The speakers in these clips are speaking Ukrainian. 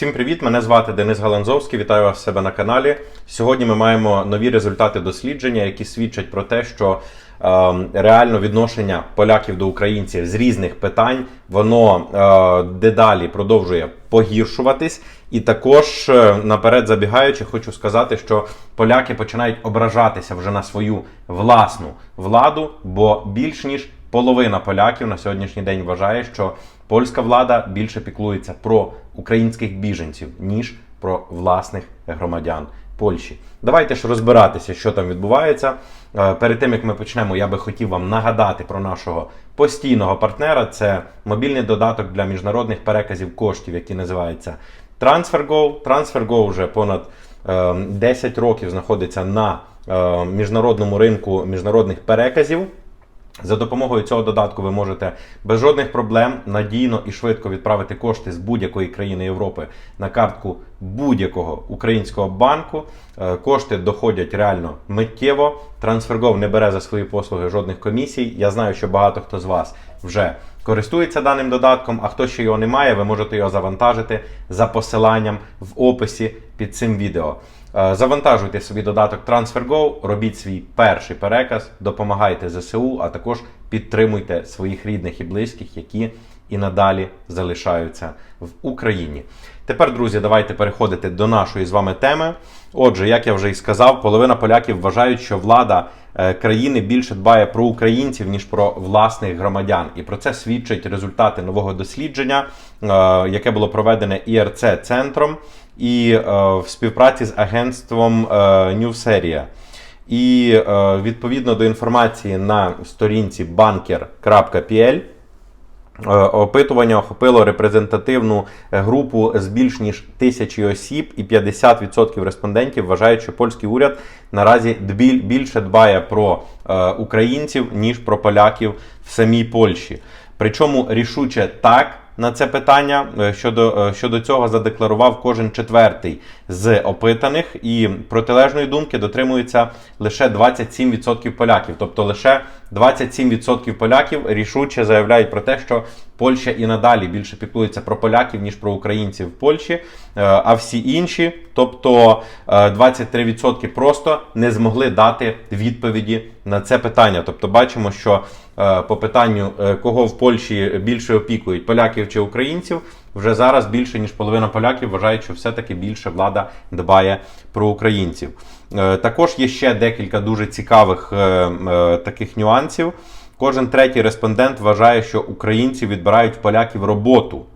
Всім привіт! Мене звати Денис Галанзовський. Вітаю вас в себе на каналі. Сьогодні ми маємо нові результати дослідження, які свідчать про те, що е, реально відношення поляків до українців з різних питань воно е, дедалі продовжує погіршуватись. І також е, наперед забігаючи, хочу сказати, що поляки починають ображатися вже на свою власну владу, бо більш ніж половина поляків на сьогоднішній день вважає, що польська влада більше піклується про українських біженців, ніж про власних громадян Польщі. Давайте ж розбиратися, що там відбувається. Е, Перед тим як ми почнемо, я би хотів вам нагадати про нашого постійного партнера. Це мобільний додаток для міжнародних переказів коштів, який називається TransferGo. TransferGo вже понад е, 10 років знаходиться на е, міжнародному ринку міжнародних переказів. За допомогою цього додатку ви можете без жодних проблем надійно і швидко відправити кошти з будь-якої країни Європи на картку будь-якого українського банку. Е, Кошти доходять реально миттєво. TransferGo не бере за свої послуги жодних комісій. Я знаю, що багато хто з вас вже користується даним додатком, а хто ще його не має, ви можете його завантажити за посиланням в описі під цим відео. Е, Завантажуйте собі додаток TransferGo, робіть свій перший переказ, допомагайте ЗСУ, а також підтримуйте своїх рідних і близьких, які і надалі залишаються в Україні. Тепер, друзі, давайте переходити до нашої з вами теми. Отже, як я вже і сказав, половина поляків вважають, що влада е, країни більше дбає про українців ніж про власних громадян. І про це свідчать результати нового дослідження, е, яке було проведене ІРЦ центром і е, в співпраці з агентством е, Newseria. І е, відповідно до інформації на сторінці banker.pl Опитування охопило репрезентативну групу з більш ніж тисячі осіб, і 50% респондентів вважають, що польський уряд наразі більше дбає про українців ніж про поляків в самій Польщі. Причому рішуче так на це питання е, щодо, е, щодо цього задекларував кожен четвертий з опитаних, і протилежної думки дотримується лише 27% поляків. Тобто лише 27% поляків рішуче заявляють про те, що Польща і надалі більше піклується про поляків, ніж про українців в Польщі. Е, А всі інші, тобто е, 23% просто не змогли дати відповіді на це питання. Тобто бачимо, що по питанню, кого в Польщі більше опікують, поляків чи українців, вже зараз більше ніж половина поляків вважають, що все-таки більше влада дбає про українців. Е, Також є ще декілька дуже цікавих е, е, таких нюансів. Кожен третій респондент вважає, що українці відбирають поляків роботу,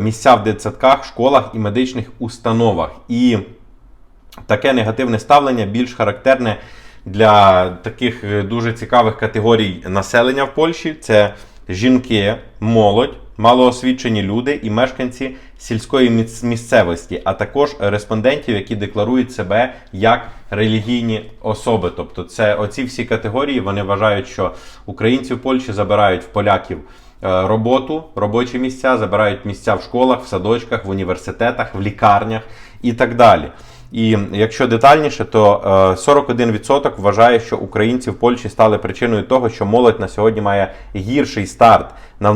місця в дитсадках, школах і медичних установах. І таке негативне ставлення більш характерне для таких дуже цікавих категорій населення в Польщі: це жінки, молодь, малоосвічені люди і мешканці сільської місцевості, а також респондентів, які декларують себе як релігійні особи. Тобто, це оці всі категорії вони вважають, що українці в Польщі забирають в поляків е, роботу, робочі місця, забирають місця в школах, в садочках, в університетах, в лікарнях і так далі. І якщо детальніше, то е, 41% вважає, що українці в Польщі стали причиною того, що молодь на сьогодні має гірший старт на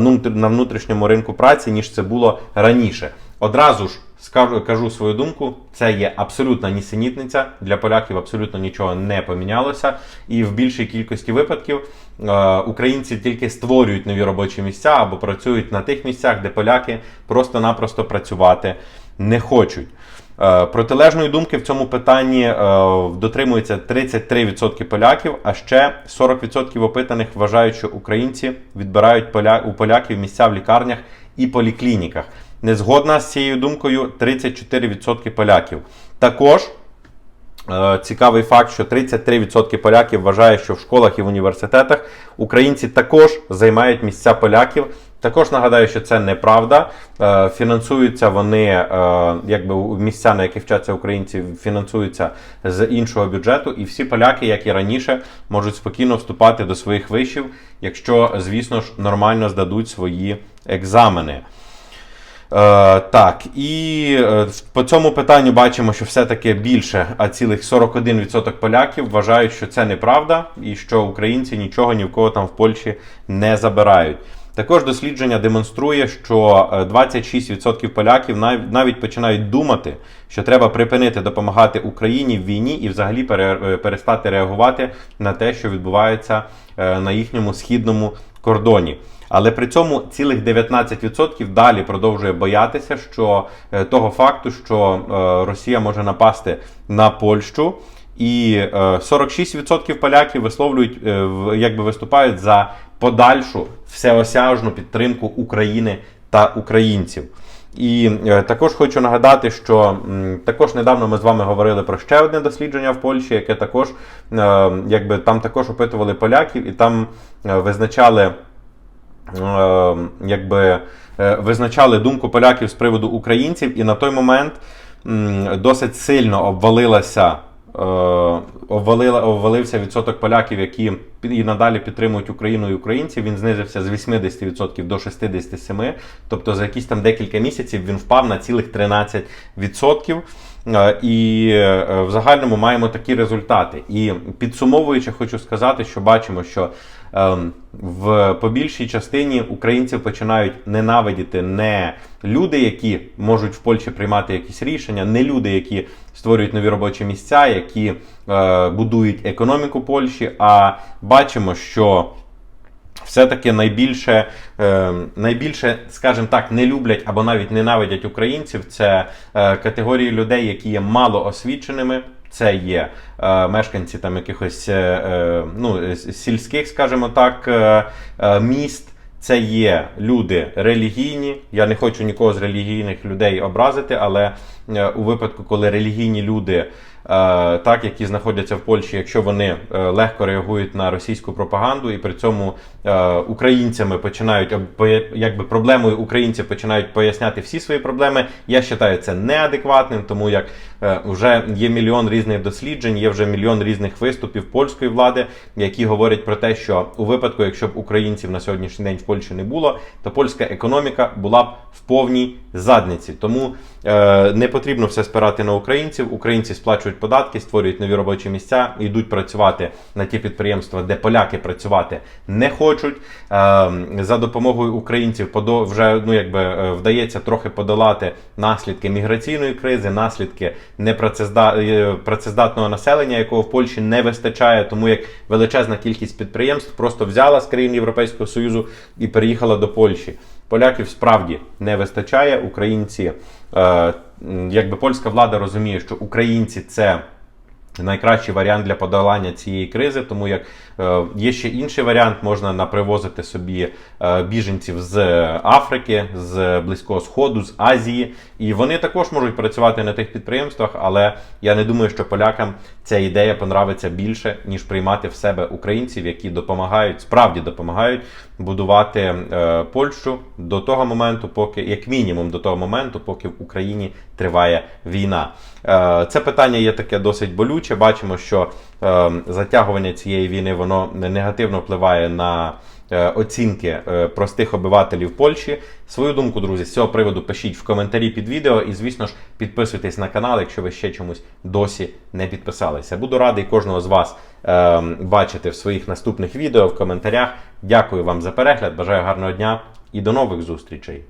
внутрішньому ринку праці, ніж це було раніше. Одразу ж скажу, кажу свою думку, це є абсолютна нісенітниця. Для поляків абсолютно нічого не помінялося. І в більшій кількості випадків е, українці тільки створюють нові робочі місця або працюють на тих місцях, де поляки просто-напросто працювати не хочуть. Е, Протилежної думки в цьому питанні е, дотримується 33% поляків, а ще 40% опитаних вважають, що українці відбирають у поляків місця в лікарнях і поліклініках. Не згодна з цією думкою 34% поляків. Також Е, Цікавий факт, що 33% поляків вважає, що в школах і в університетах українці також займають місця поляків. Також нагадаю, що це неправда. Е, Фінансуються вони, е, якби місця, на яких вчаться українці, фінансуються з іншого бюджету. І всі поляки, як і раніше, можуть спокійно вступати до своїх вишів, якщо, звісно ж, нормально здадуть свої екзамени. Е, так, і е, по цьому питанню бачимо, що все-таки більше, а цілих 41% поляків вважають, що це неправда, і що українці нічого ні в кого там в Польщі не забирають. Також дослідження демонструє, що е, 26% поляків навіть починають думати, що треба припинити допомагати Україні в війні і взагалі е, перестати реагувати на те, що відбувається е, на їхньому східному кордоні. Але при цьому цілих 19% далі продовжує боятися, що е, того факту, що е, Росія може напасти на Польщу. І е, 46% поляків висловлюють, е, якби виступають за подальшу всеосяжну підтримку України та українців. І е, також хочу нагадати, що також недавно ми з вами говорили про ще одне дослідження в Польщі, яке також е, якби там також опитували поляків, і там е, визначали якби визначали думку поляків з приводу українців, і на той момент досить сильно обвалилася. Е, Обвалила, обвалився відсоток поляків, які і надалі підтримують Україну і українців. Він знизився з 80% до 67%. Тобто за якісь там декілька місяців він впав на цілих 13%. Е, І е, в загальному маємо такі результати. І підсумовуючи, хочу сказати, що бачимо, що в по частині українців починають ненавидіти не люди, які можуть в Польщі приймати якісь рішення, не люди, які створюють нові робочі місця, які е, будують економіку Польщі. А бачимо, що все-таки найбільше, е, найбільше, скажімо так, не люблять або навіть ненавидять українців. Це е, категорії людей, які є мало освіченими. Це є е, мешканці там якихось е, е, ну, сільських, скажімо так, міст. Це є люди релігійні. Я не хочу нікого з релігійних людей образити, але у випадку, коли релігійні люди, так які знаходяться в Польщі, якщо вони е, легко реагують на російську пропаганду, і при цьому е, українцями починають якби проблемою українців починають поясняти всі свої проблеми. Я вважаю це неадекватним, тому як е, вже є мільйон різних досліджень, є вже мільйон різних виступів польської влади, які говорять про те, що у випадку, якщо б українців на сьогоднішній день в Польщі не було, то польська економіка була б в повній задниці. Тому е, не потрібно все спирати на українців. Українці сплачують податки, створюють нові робочі місця, йдуть працювати на ті підприємства, де поляки працювати не хочуть. Е, за допомогою українців вже ну якби е, вдається трохи подолати наслідки міграційної кризи, наслідки непрацезда- е, населення, якого в Польщі не вистачає, тому як величезна кількість підприємств просто взяла з країн Європейського Союзу і переїхала до Польщі. Поляків справді не вистачає. Українці, е, якби польська влада розуміє, що українці це найкращий варіант для подолання цієї кризи, тому як е, є ще інший варіант, можна напривозити собі е, біженців з Африки, з Близького Сходу, з Азії, і вони також можуть працювати на тих підприємствах, але я не думаю, що полякам ця ідея понравиться більше, ніж приймати в себе українців, які допомагають, справді допомагають будувати е, Польщу до того моменту, поки як мінімум до того моменту, поки в Україні триває війна. Це питання є таке досить болюче. Бачимо, що е, затягування цієї війни воно негативно впливає на е, оцінки е, простих обивателів Польщі. Свою думку, друзі, з цього приводу пишіть в коментарі під відео і, звісно ж, підписуйтесь на канал, якщо ви ще чомусь досі не підписалися. Буду радий кожного з вас е, бачити в своїх наступних відео в коментарях. Дякую вам за перегляд, бажаю гарного дня і до нових зустрічей.